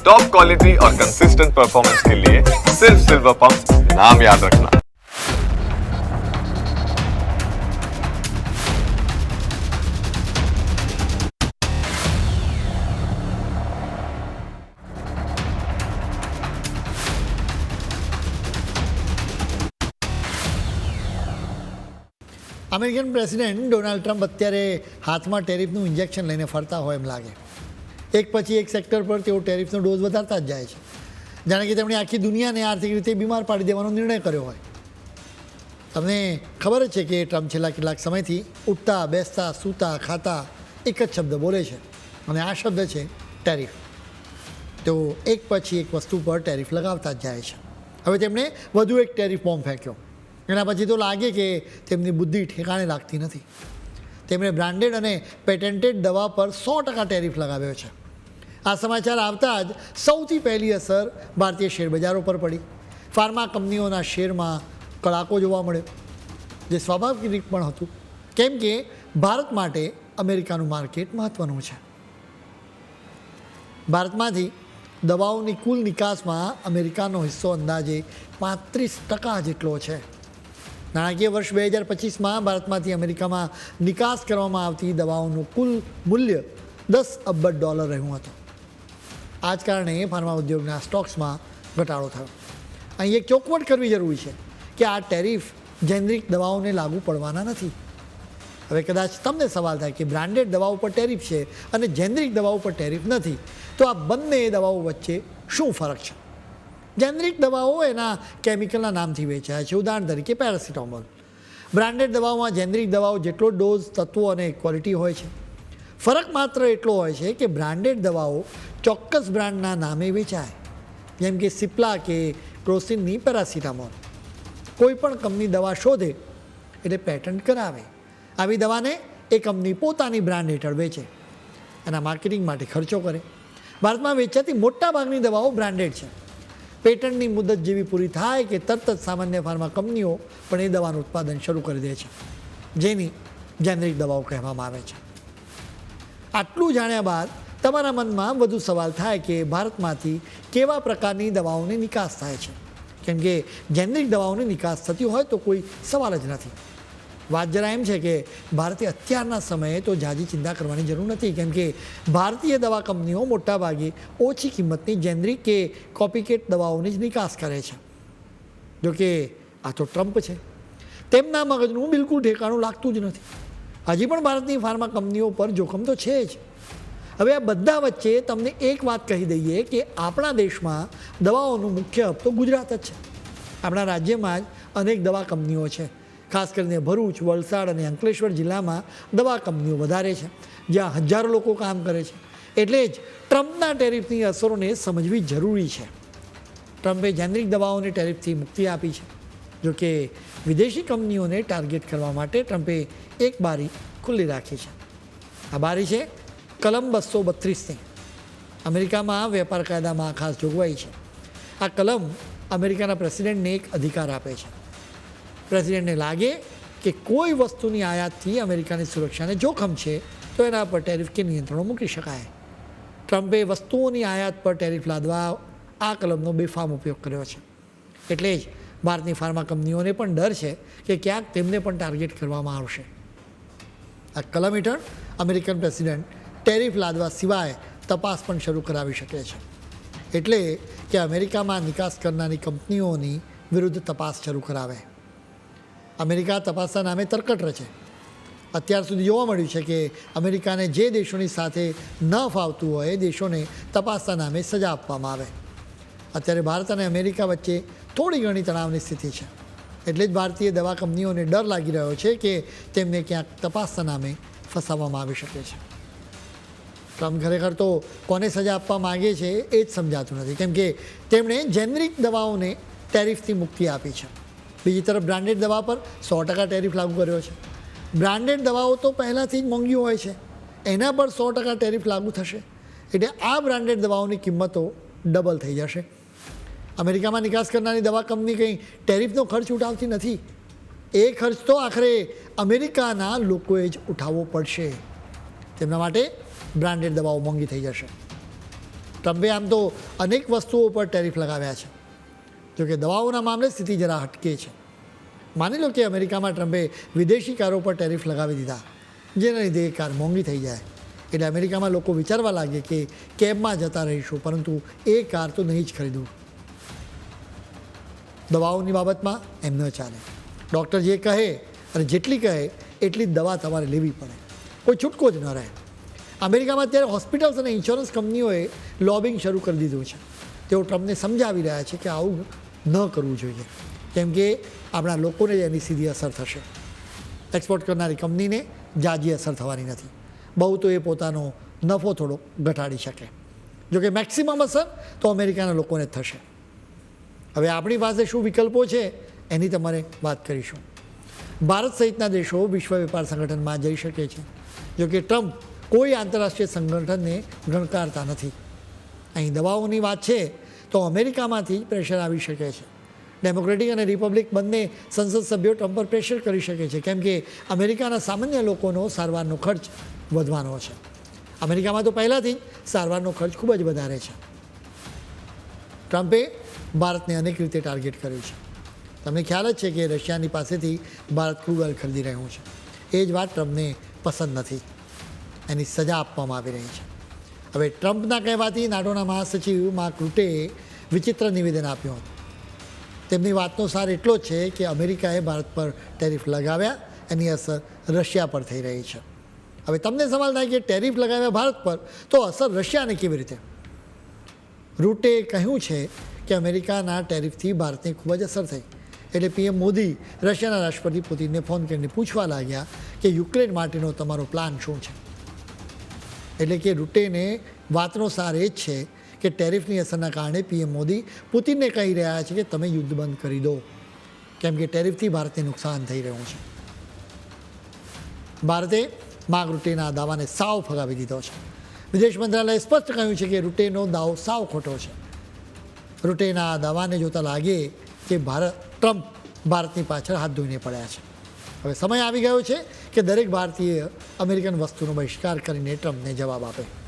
Top quality और consistent performance के लिए सिर्फ सिल्वर पंप नाम याद रखना અમેરિકન પ્રેસિડેન્ટ ડોનાલ્ડ ટ્રમ્પ અત્યારે હાથમાં ટેરિફનું ઇન્જેક્શન લઈને ફરતા હોય એમ લાગે એક પછી એક સેક્ટર પર તેઓ ટેરિફનો ડોઝ વધારતા જ જાય છે. જાણે કે તેમણે આખી દુનિયાને આર્થિક રીતે બીમાર પાડી દેવાનો નિર્ણય કર્યો હોય. તમને ખબર જ છે કે ટ્રમ્પ છેલ્લા કેટલાક સમયથી ઉઠતા, બેસતા, સૂતા, ખાતા એક જ શબ્દ બોલે છે. અને આ શબ્દ છે ટેરિફ તેઓ એક પછી એક વસ્તુ પર ટેરિફ લગાવતા જ જાય છે. હવે તેમણે વધુ એક ટેરિફ બોમ્બ ફેંક્યો. એના પછી તો લાગે કે તેમની બુદ્ધિ ઠેકાણે લાગતી નથી. તેમણે બ્રાન્ડેડ અને પેટેન્ટેડ દવા પર સો ટકા ટેરિફ લગાવ્યો છે. આ સમાચાર આવતા જ સૌથી પહેલી અસર ભારતીય શેરબજારો પર પડી. ફાર્મા કંપનીઓના શેરમાં કડાકો જોવા મળ્યો, જે સ્વાભાવિક પણ હતું. કેમ કે ભારત માટે અમેરિકાનું માર્કેટ મહત્ત્વનું છે. ભારતમાંથી દવાઓની કુલ નિકાસમાં અમેરિકાનો હિસ્સો અંદાજે પાંત્રીસ ટકા જેટલો છે. નાણાકીય વર્ષ બે હજાર પચીસમાં ભારતમાંથી અમેરિકામાં નિકાસ કરવામાં આવતી દવાઓનું કુલ મૂલ્ય દસ અબજ ડોલર રહ્યું હતું. આ જ કારણે ફાર્મા ઉદ્યોગના સ્ટોક્સમાં ઘટાડો થયો. અહીં એક ચોખવટ કરવી જરૂરી છે કે આ ટેરિફ જેનરિક દવાઓને લાગુ પડવાના નથી. હવે કદાચ તમને સવાલ થાય કે બ્રાન્ડેડ દવાઓ પર ટેરિફ છે અને જેનરિક દવાઓ પર ટેરિફ નથી, તો આ બંને દવાઓ વચ્ચે શું ફરક છે? જેનરિક દવાઓ એના કેમિકલના નામથી વેચાય છે. ઉદાહરણ તરીકે પેરાસિટામોલ. બ્રાન્ડેડ દવાઓમાં જેનરિક દવાઓ જેટલો ડોઝ, તત્વો અને ક્વોલિટી હોય છે ફરક માત્ર એટલો હોય છે કે બ્રાન્ડેડ દવાઓ ચોક્કસ બ્રાન્ડના નામે વેચાય. જેમ કે સિપ્લા કે ક્રોસિનની પેરાસિટામોલ. કોઈ પણ કંપની દવા શોધે એટલે પેટન્ટ કરાવે. આવી દવાને એ કંપની પોતાની બ્રાન્ડ હેઠળ વેચે એના માર્કેટિંગ માટે ખર્ચો કરે. ભારતમાં વેચાતી મોટાભાગની દવાઓ બ્રાન્ડેડ છે. પેટન્ટની મુદત જેવી પૂરી થાય કે તરત જ સામાન્ય ફાર્મા કંપનીઓ પણ એ દવાનું ઉત્પાદન શરૂ કરી દે છે. જેની જેનરિક દવાઓ કહેવામાં આવે છે. આટલું જાણ્યા બાદ તમારા મનમાં વધુ સવાલ થાય કે ભારતમાંથી કેવા પ્રકારની દવાઓની નિકાસ થાય છે? કેમ કે જેનરિક દવાઓની નિકાસ થતી હોય તો કોઈ સવાલ જ નથી. વાત જરા એમ છે કે ભારતે અત્યારના સમયે તો ઝાઝી ચિંતા કરવાની જરૂર નથી. કેમ કે ભારતીય દવા કંપનીઓ મોટાભાગે ઓછી કિંમતની જેનરિક કે કોપીકેટ દવાઓની જ નિકાસ કરે છે. જોકે આ તો ટ્રમ્પ છે. તેમના મગજનું બિલકુલ ઠેકાણું લાગતું જ નથી. હજી પણ ભારતની ફાર્મા કંપનીઓ પર જોખમ તો છે જ. હવે આ બધા વચ્ચે તમને એક વાત કહી દઈએ કે આપણા દેશમાં દવાઓનો મુખ્ય હબ તો ગુજરાત જ છે. આપણા રાજ્યમાં જ અનેક દવા કંપનીઓ છે. ખાસ કરીને ભરૂચ, વલસાડ અને અંકલેશ્વર જિલ્લામાં દવા કંપનીઓ વધારે છે, જ્યાં હજારો લોકો કામ કરે છે. એટલે જ ટ્રમ્પના ટેરિફની અસરોને સમજવી જરૂરી છે. ટ્રમ્પે જેનરિક દવાઓને ટેરિફથી મુક્તિ આપી છે. જોકે વિદેશી કંપનીઓને ટાર્ગેટ કરવા માટે ટ્રમ્પે એક બારી ખુલ્લી રાખી છે. આ બારી છે કલમ બસો બત્રીસની. અમેરિકામાં વેપાર કાયદામાં ખાસ જોગવાઈ છે. આ કલમ અમેરિકાના પ્રેસિડેન્ટને એક અધિકાર આપે છે. પ્રેસિડેન્ટને લાગે કે કોઈ વસ્તુની આયાતથી અમેરિકાની સુરક્ષાને જોખમ છે, તો એના પર ટેરિફ કે નિયંત્રણો મૂકી શકાય. ટ્રમ્પે વસ્તુઓની આયાત પર ટેરિફ લાદવા આ કલમનો બેફામ ઉપયોગ કર્યો છે. એટલે જ ભારતની ફાર્મા કંપનીઓને પણ ડર છે કે ક્યાંક તેમને પણ ટાર્ગેટ કરવામાં આવશે. આ કલમ હેઠળ અમેરિકન પ્રેસિડેન્ટ ટેરિફ લાદવા સિવાય તપાસ પણ શરૂ કરાવી શકે છે. એટલે કે અમેરિકામાં નિકાસ કરનારી કંપનીઓની વિરુદ્ધ તપાસ શરૂ કરાવે. અમેરિકા તપાસના નામે તરકટ રચે. અત્યાર સુધી જોવા મળ્યું છે કે અમેરિકાને જે દેશોની સાથે ન ફાવતું હોય એ દેશોને તપાસના નામે સજા આપવામાં આવે. અત્યારે ભારત અને અમેરિકા વચ્ચે થોડી ઘણી તણાવની સ્થિતિ છે. એટલે જ ભારતીય દવા કંપનીઓને ડર લાગી રહ્યો છે કે તેમને ક્યાંક તપાસના નામે ફસાવવામાં આવી શકે છે. ટ્રમ્પ ખરેખર તો કોને સજા આપવા માગે છે એ જ સમજાતું નથી, કેમ કે તેમણે જેનરિક દવાઓને ટેરિફથી મુક્તિ આપી છે. બીજી તરફ બ્રાન્ડેડ દવા પર સો ટકા ટેરિફ લાગુ કર્યો છે. બ્રાન્ડેડ દવાઓ તો પહેલાંથી જ મોંઘી હોય છે. એના પર સો ટકા ટેરિફ લાગુ થશે. એટલે આ બ્રાન્ડેડ દવાઓની કિંમતો ડબલ થઈ જશે. અમેરિકામાં નિકાસ કરનારી દવા કંપની કંઈ ટેરિફનો ખર્ચ ઉઠાવતી નથી. એ ખર્ચ તો આખરે અમેરિકાના લોકોએ જ ઉઠાવવો પડશે. તેમના માટે બ્રાન્ડેડ દવાઓ મોંઘી થઈ જશે. ટ્રમ્પે આમ તો અનેક વસ્તુઓ પર ટેરિફ લગાવ્યા છે. જોકે દવાઓના મામલે સ્થિતિ જરા હટકે છે. માની લો કે અમેરિકામાં ટ્રમ્પે વિદેશી કારો પર ટેરિફ લગાવી દીધા, જેના લીધે એ કાર મોંઘી થઈ જાય. એટલે અમેરિકામાં લોકો વિચારવા લાગે કે કેબમાં જતા રહીશું, પરંતુ એ કાર તો નહીં જ ખરીદવું. દવાઓની બાબતમાં એમ ન ચાલે. ડૉક્ટર જે કહે અને જેટલી કહે એટલી જ દવા તમારે લેવી પડે. કોઈ છૂટકો જ ન રહે. અમેરિકામાં અત્યારે હોસ્પિટલ્સ અને ઇન્સ્યોરન્સ કંપનીઓએ લોબિંગ શરૂ કરી દીધું છે. તેઓ ટ્રમ્પને સમજાવી રહ્યા છે કે આવું ન કરવું જોઈએ. કેમ કે આપણા લોકોને જ એની સીધી અસર થશે. એક્સપોર્ટ કરનારી કંપનીને જાજી અસર થવાની નથી. બહુ તો એ પોતાનો નફો થોડો ઘટાડી શકે. જોકે મેક્સિમમ અસર તો અમેરિકાના લોકોને થશે. હવે આપણી પાસે શું વિકલ્પો છે એની તમારે વાત કરીશું. ભારત સહિતના દેશો વિશ્વ વેપાર સંગઠનમાં જઈ શકે છે. જોકે ટ્રમ્પ કોઈ આંતરરાષ્ટ્રીય સંગઠનને ગણકારતા નથી. અહીં દવાઓની વાત છે તો અમેરિકામાંથી પ્રેશર આવી શકે છે. ડેમોક્રેટિક અને રિપબ્લિક બંને સંસદ સભ્યો ટ્રમ્પ પર પ્રેશર કરી શકે છે. કેમ કે અમેરિકાના સામાન્ય લોકોનો સારવારનો ખર્ચ વધવાનો છે. અમેરિકામાં તો પહેલાંથી સારવારનો ખર્ચ ખૂબ જ વધારે છે. ટ્રમ્પે ભારતને અનેક રીતે ટાર્ગેટ કર્યું છે. તમને ખ્યાલ જ છે કે રશિયાની પાસેથી ભારત ક્રૂડ ઓઇલ ખરીદી રહ્યું છે. એ જ વાત ટ્રમ્પને પસંદ નથી. એની સજા આપવામાં આવી રહી છે. હવે ટ્રમ્પના કહેવાથી નાટોના મહાસચિવ માર્ક રૂટે વિચિત્ર નિવેદન આપ્યું હતું. તેમની વાતનો સાર એટલો છે કે અમેરિકાએ ભારત પર ટેરિફ લગાવ્યા, એની અસર રશિયા પર થઈ રહી છે. હવે તમને સવાલ થાય કે ટેરિફ લગાવ્યા ભારત પર, તો અસર રશિયાને કેવી રીતે? રૂટે કહ્યું છે કે અમેરિકાના ટેરિફથી ભારતને ખૂબ જ અસર થઈ. એટલે પીએમ મોદી રશિયાના રાષ્ટ્રપતિ પુતિનને ફોન કરીને પૂછવા લાગ્યા કે યુક્રેન માટેનો તમારો પ્લાન શું છે? એટલે કે રૂટેને વાતનો સાર એ જ છે કે ટેરિફની અસરના કારણે પીએમ મોદી પુતિનને કહી રહ્યા છે કે તમે યુદ્ધ બંધ કરી દો. કેમ કે ટેરિફથી ભારતને નુકસાન થઈ રહ્યું છે. ભારતે માગ રૂટેના દાવાને સાવ ફગાવી દીધો છે. વિદેશ મંત્રાલયે સ્પષ્ટ કહ્યું છે કે રૂટેનો દાવો સાવ ખોટો છે. રૂટેના આ દાવાને જોતા લાગે કે ભારત, ટ્રમ્પ ભારતની પાછળ હાથ ધોઈને પડ્યા છે. હવે સમય આવી ગયો છે કે દરેક ભારતીય અમેરિકન વસ્તુનો બહિષ્કાર કરીને ટ્રમ્પને જવાબ આપે.